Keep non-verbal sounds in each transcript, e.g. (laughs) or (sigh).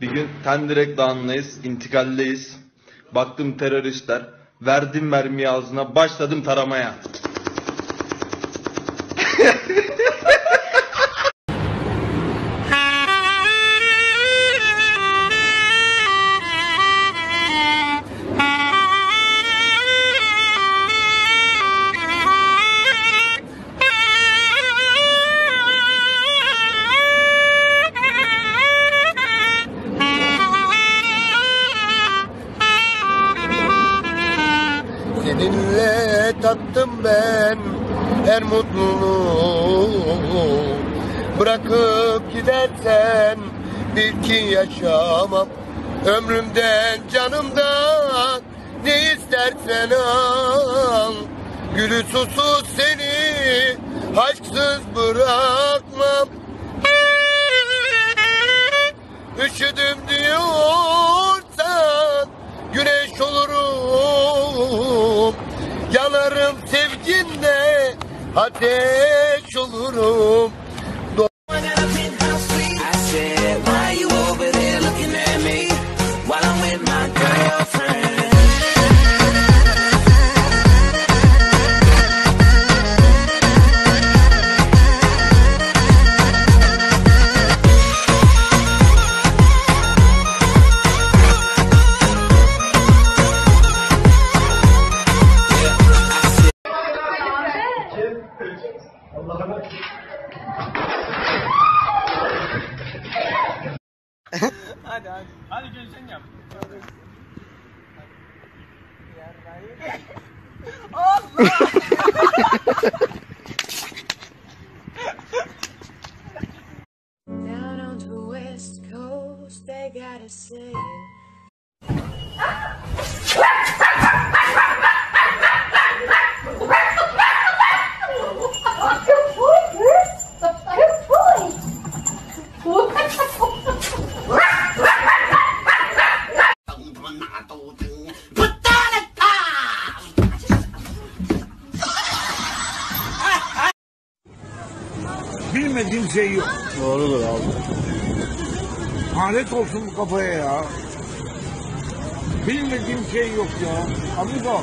Bir gün Tendirek Dağı'ndayız, intikaldeyiz. Baktım teröristler, verdim mermiyi ağzına, başladım taramaya. (laughs) Seninle tattım ben her mutluluğu. Bırakıp gidersen bil ki yaşamam. Ömrümden canımdan ne istersen al. Gülü susuz seni aşksız bırakmam. Üşüdüm diyorsan güneş olurum sevginle ateş olurum hadi hadi. Down on the west coast, they gotta say. Bilmediğim şey yok. Doğrudur abi Lanet olsun bu kafaya ya. Bilmediğim şey yok ya. Amigo.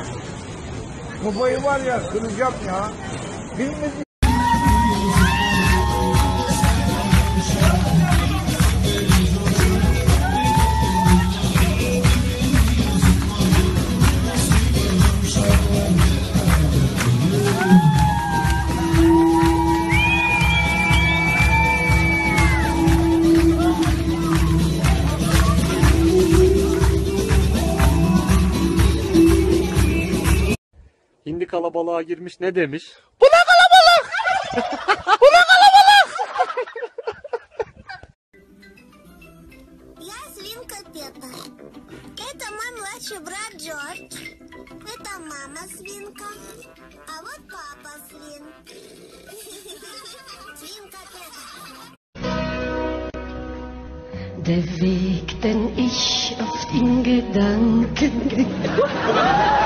Kafayı var ya kıracağım ya. Bilmediğim Hindi kalabalığa girmiş ne demiş? (laughs) Я свинка Пеппа. Это мой младший брат Джордж. Это мама свинка. А вот папа свин. (laughs) Свинка Пеппа. Der Weg, den ich oft in Gedanken (laughs)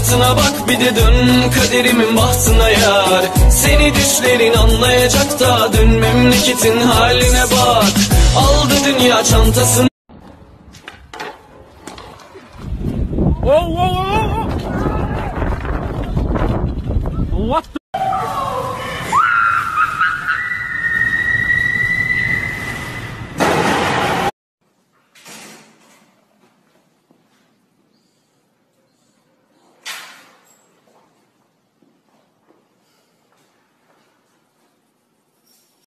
rahatına bak bir de dön kaderimin bahtına yar. Seni düşlerin anlayacak da dön memleketin haline bak. Aldı dünya çantasını. What the?